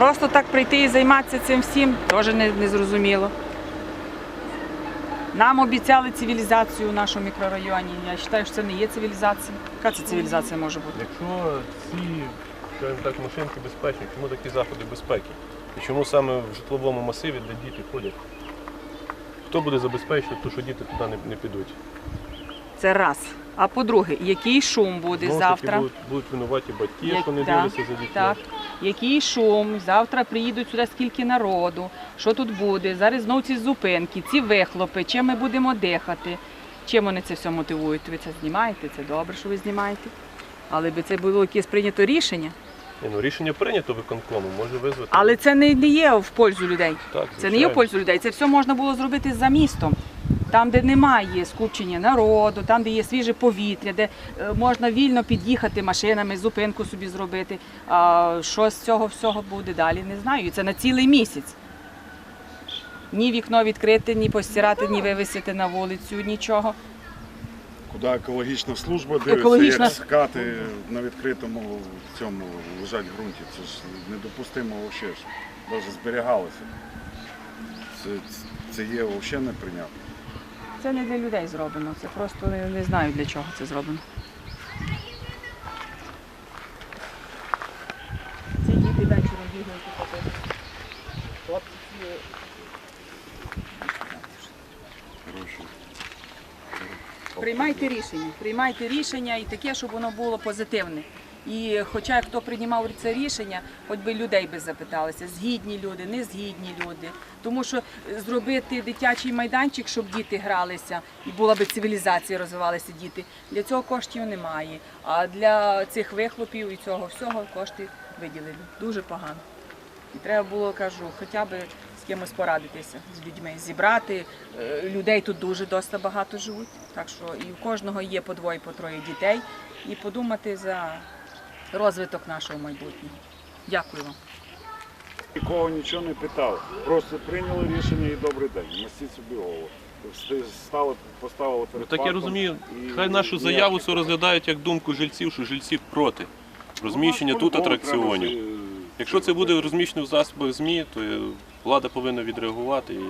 Просто так прийти і займатися цим всім теж не, не зрозуміло. Нам обіцяли цивілізацію у нашому мікрорайоні. Я вважаю, що це не є цивілізація. Яка це цивілізація може бути? Якщо ці, скажімо так, машинки безпечні, чому такі заходи безпеки? І чому саме в житловому масиві, де діти ходять? Хто буде забезпечити, то що діти туди не, не підуть? Це раз. А по-друге, який шум буде Знову таки, завтра? будуть, будуть винуваті батьки, Як- якщо не так, дивляться за дітьми. Так, який шум, завтра приїдуть сюди скільки народу, що тут буде, зараз знову ці зупинки, ці вихлопи, чим ми будемо дихати, чим вони це все мотивують. Ви це знімаєте, це добре, що ви знімаєте. Але би це було якесь прийнято рішення. Ні, ну, рішення прийнято виконкомом, може визвати. Але це не, не є в пользу людей. так, Це не є в пользу людей. Це все можна було зробити за містом. Там, де немає скупчення народу, там, де є свіже повітря, де е, можна вільно під'їхати машинами, зупинку собі зробити. А що з цього всього буде далі, не знаю. І це на цілий місяць. Ні вікно відкрити, ні постирати, ні вивісити на вулицю, нічого. Куди екологічна служба дивиться, Екологічна- як скати на відкритому цьому лежать ґрунті. Це ж недопустимо взагалі, навіть зберігалося. Це, це є взагалі неприйнятно. Це не для людей зроблено. Це просто не, не знаю для чого це зроблено. Ці діти вечором бігають і попити. Хлопці. Приймайте рішення, приймайте рішення і таке, щоб воно було позитивне. І хоча хто приймав це рішення, хоч би людей би запиталися, згідні люди, не згідні люди. Тому що зробити дитячий майданчик, щоб діти гралися, і була би цивілізація, розвивалися діти. Для цього коштів немає. А для цих вихлопів і цього всього кошти виділили. Дуже погано. І треба було, кажу, хоча б з кимось порадитися, з людьми, зібрати. Е, Людей тут дуже доста багато живуть, так що і в кожного є по двоє, по троє дітей, і подумати за розвиток нашого майбутнього. Дякую вам. Нікого нічого не питав. Просто прийняли рішення і добрий день. Мастіть собі голову. Ст- Стали, поставили перед Ну, так я фактом розумію, і хай нашу ніяк- заяву все розглядають як думку жильців, що жильці проти розміщення тут По-любому атракціонів. треба е, Якщо це буде розміщено в засобах ЗМІ, то е, влада повинна відреагувати і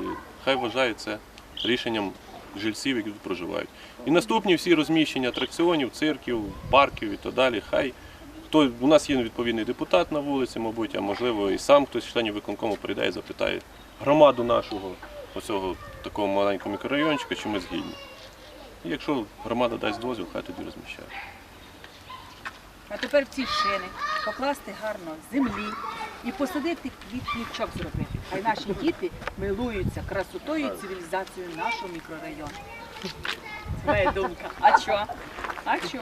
хай вважає це рішенням жильців, які тут проживають. І наступні всі розміщення атракціонів, цирків, парків і так далі. Хай хто у нас є відповідний депутат на вулиці, мабуть, а можливо і сам хтось з членів виконкому прийде і запитає громаду нашого оцього такого маленького мікрорайончика, чи ми згідні. І якщо громада дасть дозвіл, хай тоді розміщає. А тепер ці шини покласти гарно землі і посадити квітничок зробити. Хай наші діти милуються красотою і цивілізацією нашого мікрорайону. Це моя думка. А що? А що?